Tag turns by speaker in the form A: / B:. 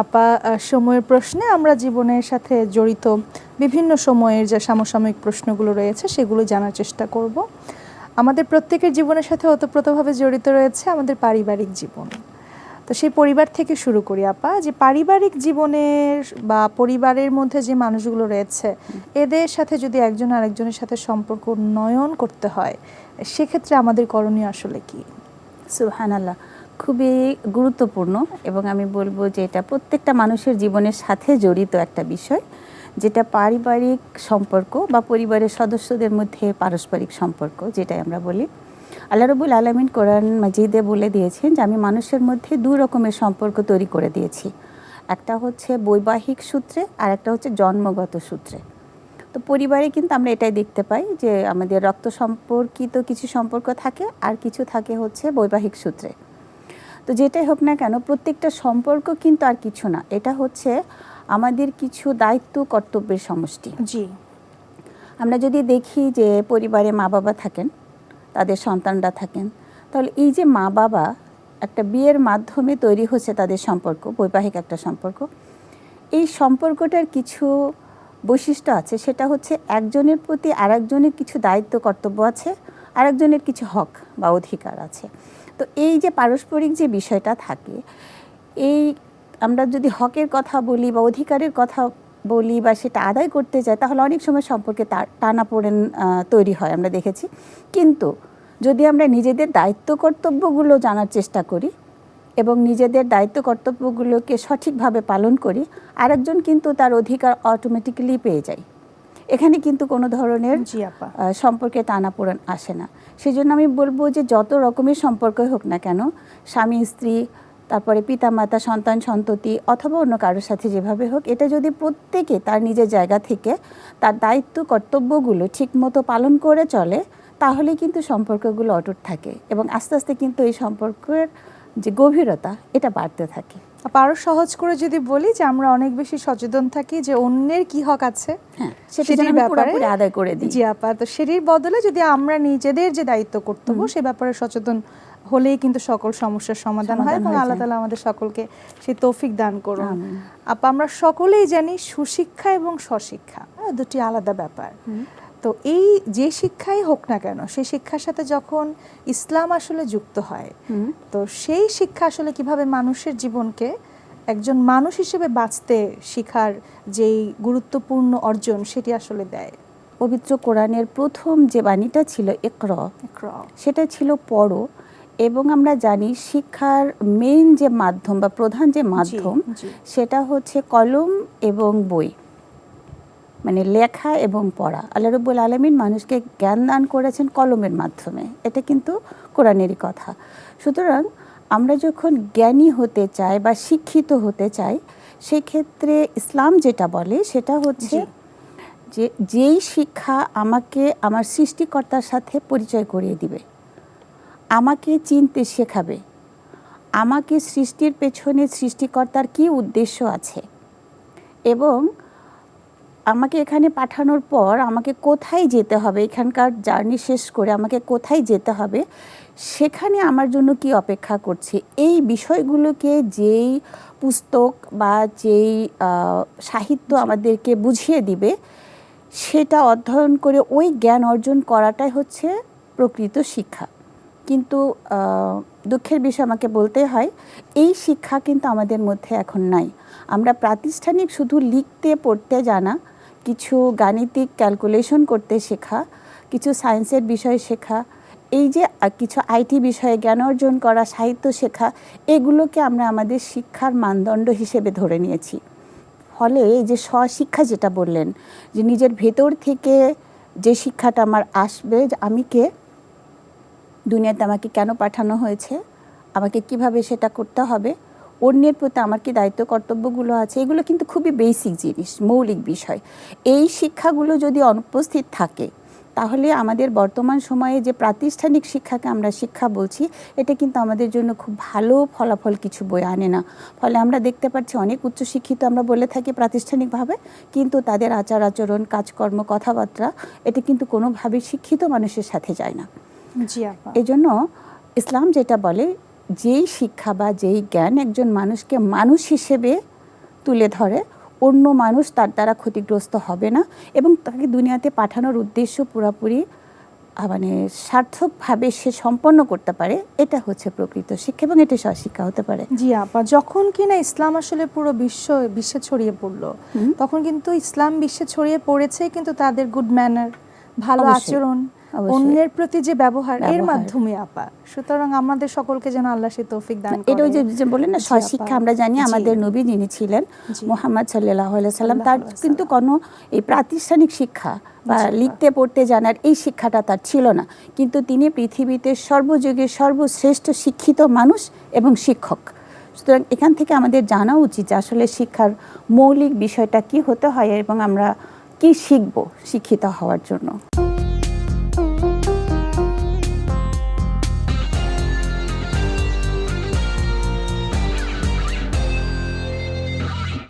A: আপা সময়ের প্রশ্নে আমরা জীবনের সাথে জড়িত বিভিন্ন সময়ের যে সমসাময়িক প্রশ্নগুলো রয়েছে, সেগুলো জানার চেষ্টা করব। আমাদের প্রত্যেকের জীবনের সাথে ওতপ্রোতভাবে জড়িত রয়েছে আমাদের পারিবারিক জীবন। তো সেই পরিবার থেকে শুরু করি, আপা। যে পারিবারিক জীবনের বা পরিবারের মধ্যে যে মানুষগুলো রয়েছে, এদের সাথে যদি একজন আরেকজনের সাথে সম্পর্ক উন্নয়ন করতে হয়, সেক্ষেত্রে আমাদের করণীয় আসলে কি?
B: সুহানাল্লাহ খুবই গুরুত্বপূর্ণ এবং আমি বলব যে এটা প্রত্যেকটা মানুষের জীবনের সাথে জড়িত একটা বিষয়, যেটা পারিবারিক সম্পর্ক বা পরিবারের সদস্যদের মধ্যে পারস্পরিক সম্পর্ক, যেটাই আমরা বলি। আল্লাহ রবুল আলমিন কোরআন মাজিদে বলে দিয়েছেন যে, আমি মানুষের মধ্যে দু রকমের সম্পর্ক তৈরি করে দিয়েছি। একটা হচ্ছে বৈবাহিক সূত্রে, আর একটা হচ্ছে জন্মগত সূত্রে। তো পরিবারে কিন্তু আমরা এটাই দেখতে পাই যে, আমাদের রক্ত সম্পর্কিত কিছু সম্পর্ক থাকে, আর কিছু থাকে হচ্ছে বৈবাহিক সূত্রে। তো যেটাই হোক না কেন প্রত্যেকটা সম্পর্ক কিন্তু আর কিছু না। এটা হচ্ছে আমাদের কিছু দায়িত্ব কর্তব্যের সমষ্টি।
A: জি।
B: আমরা যদি দেখি যে পরিবারে মা বাবা থাকেন তাদের সন্তানরা থাকেন তাহলে এই যে মা বাবা একটা বিয়ের মাধ্যমে তৈরি হচ্ছে তাদের সম্পর্ক বৈবাহিক একটা সম্পর্ক এই সম্পর্কটার কিছু বৈশিষ্ট্য আছে। সেটা হচ্ছে একজনের প্রতি আরেকজনের কিছু দায়িত্ব কর্তব্য আছে আরেকজনের কিছু হক বা অধিকার আছে। তো এই যে পারস্পরিক যে বিষয়টা থাকে, এই আমরা যদি হকের কথা বলি বা অধিকারের কথা বলি বা সেটা আদায় করতে চাই তাহলে অনেক সময় সম্পর্কে টানা পড়েন তৈরি হয় আমরা দেখেছি। কিন্তু যদি আমরা নিজেদের দায়িত্ব কর্তব্যগুলো জানার চেষ্টা করি এবং নিজেদের দায়িত্ব কর্তব্যগুলোকে সঠিকভাবে পালন করি, আরেকজন কিন্তু তার অধিকার অটোমেটিক্যালি পেয়ে যায়। এখানে কিন্তু কোনো ধরনের সম্পর্কে টানাপোড়েন আসে না। সেই জন্য আমি বলব যে যত রকমের সম্পর্কই হোক না কেন স্বামী স্ত্রী তারপরে পিতামাতা সন্তান সন্ততি অথবা অন্য কারোর সাথে যেভাবে হোক এটা যদি প্রত্যেকে তার নিজের জায়গা থেকে তার দায়িত্ব কর্তব্যগুলো ঠিকমতো পালন করে চলে তাহলে কিন্তু সম্পর্কগুলো অটুট থাকে এবং আস্তে আস্তে কিন্তু এই সম্পর্কের যে গভীরতা এটা বাড়তে থাকে।
A: আপা আরও সহজ করে যদি বলি যে আমরা অনেক বেশি সচেতন থাকি যে অন্যের কি হক আছে
B: হ্যাঁ
A: সেটির ব্যাপারে-
B: আদায় করে দিই।
A: জি আপা তো সেটির বদলে যদি আমরা নিজেদের যে দায়িত্ব কর্তব্য সে ব্যাপারে সচেতন হলেই কিন্তু সকল সমস্যার সমাধান হয় এবং আল্লাহ তালা আমাদের সকলকে সেই তৌফিক দান করুন। আপা আমরা সকলেই জানি সুশিক্ষা এবং স্বশিক্ষা হ্যাঁ, দুটি আলাদা ব্যাপার। তো এই যে শিক্ষাই হোক না কেন সেই শিক্ষার সাথে যখন ইসলাম আসলে যুক্ত হয়। তো সেই শিক্ষা আসলে কীভাবে মানুষের জীবনকে একজন মানুষ হিসেবে বাঁচতে শিখার যেই গুরুত্বপূর্ণ অর্জন সেটি আসলে দেয়?
B: পবিত্র কোরআনের প্রথম যে বাণীটা ছিল একর সেটা ছিল পড়ো এবং আমরা জানি শিক্ষার মেইন যে মাধ্যম বা প্রধান যে মাধ্যম সেটা হচ্ছে কলম এবং বই। মানে লেখা এবং পড়া। আল্লাহ রব্বুল আলমিন মানুষকে জ্ঞান দান করেছেন কলমের মাধ্যমে। এটা কিন্তু কোরআনেরই কথা। সুতরাং আমরা যখন জ্ঞানী হতে চাই বা শিক্ষিত হতে চাই সেক্ষেত্রে ইসলাম যেটা বলে সেটা হচ্ছে যে যেই শিক্ষা আমাকে আমার সৃষ্টিকর্তার সাথে পরিচয় করিয়ে দিবে আমাকে চিনতে শেখাবে আমাকে সৃষ্টির পেছনে সৃষ্টিকর্তার কি উদ্দেশ্য আছে এবং আমাকে এখানে পাঠানোর পর আমাকে কোথায় যেতে হবে, এখানকার জার্নি শেষ করে আমাকে কোথায় যেতে হবে, সেখানে আমার জন্য কি অপেক্ষা করছে? এই বিষয়গুলোকে যেই পুস্তক বা যেই সাহিত্য আমাদেরকে বুঝিয়ে দিবে, সেটা অধ্যয়ন করে ওই জ্ঞান অর্জন করাটাই হচ্ছে প্রকৃত শিক্ষা। কিন্তু দুঃখের বিষয় আমাকে বলতে হয়, এই শিক্ষা কিন্তু আমাদের মধ্যে এখন নাই। আমরা প্রাতিষ্ঠানিক শুধু লিখতে, পড়তে জানা কিছু গাণিতিক ক্যালকুলেশন করতে শেখা, কিছু সায়েন্সের বিষয় শেখা, এই যে কিছু আইটি বিষয়ে জ্ঞান অর্জন করা, সাহিত্য শেখা, এগুলোকে আমরা আমাদের শিক্ষার মানদণ্ড হিসেবে ধরে নিয়েছি। ফলে এই যে স্বশিক্ষা যেটা বললেন, যে নিজের ভেতর থেকে যে শিক্ষাটা আমার আসবে, যে আমি কে, দুনিয়াতে আমাকে কেন পাঠানো হয়েছে, আমাকে কীভাবে সেটা করতে হবে অন্যের প্রতি আমার কি দায়িত্ব কর্তব্যগুলো আছে এগুলো কিন্তু খুবই বেসিক জিনিস মৌলিক বিষয়। এই শিক্ষাগুলো যদি অনুপস্থিত থাকে তাহলে আমাদের বর্তমান সময়ে যে প্রাতিষ্ঠানিক শিক্ষাকে আমরা শিক্ষা বলছি এটা কিন্তু আমাদের জন্য খুব ভালো ফলাফল কিছু বই আনে না। ফলে আমরা দেখতে পাচ্ছি অনেক উচ্চশিক্ষিত আমরা বলে থাকি প্রাতিষ্ঠানিকভাবে কিন্তু তাদের আচার আচরণ কাজকর্ম কথাবার্তা এটা কিন্তু কোনোভাবে শিক্ষিত মানুষের সাথে যায় না।
A: জি
B: এজন্য ইসলাম যেটা বলে যেই শিক্ষা বা যেই জ্ঞান একজন মানুষকে মানুষ হিসেবে তুলে ধরে অন্য মানুষ তার দ্বারা ক্ষতিগ্রস্ত হবে না এবং তাকে দুনিয়াতে পাঠানোর উদ্দেশ্য পুরোপুরি মানে সার্থকভাবে সে সম্পন্ন করতে পারে এটা হচ্ছে প্রকৃত শিক্ষা এবং এটা শিক্ষা হতে পারে
A: জি আপা যখন কিনা ইসলাম আসলে পুরো বিশ্ব বিশ্বে ছড়িয়ে পড়ল তখন কিন্তু ইসলাম বিশ্বে ছড়িয়ে পড়েছে কিন্তু তাদের গুড ম্যানার ভালো আচরণ। অন্যের প্রতি যে ব্যবহার এর মাধ্যমে আপা। সুতরাং আমাদের সকলকে যেন আল্লাহ সে তৌফিক দান
B: এটা ওই যে যে বললেন না
A: আপা।
B: শিক্ষা আমরা জানি আমাদের নবী যিনি ছিলেন। মোহাম্মদ সাল্লাহ সাল্লাম তার কিন্তু কোনো এই প্রাতিষ্ঠানিক শিক্ষা বা লিখতে পড়তে জানার এই শিক্ষাটা তার ছিল না। কিন্তু তিনি পৃথিবীতে সর্বযুগে সর্বশ্রেষ্ঠ শিক্ষিত মানুষ এবং শিক্ষক। সুতরাং এখান থেকে আমাদের জানা উচিত যে আসলে শিক্ষার মৌলিক বিষয়টা কি হতে হয় এবং আমরা কি শিখব শিক্ষিত হওয়ার জন্য।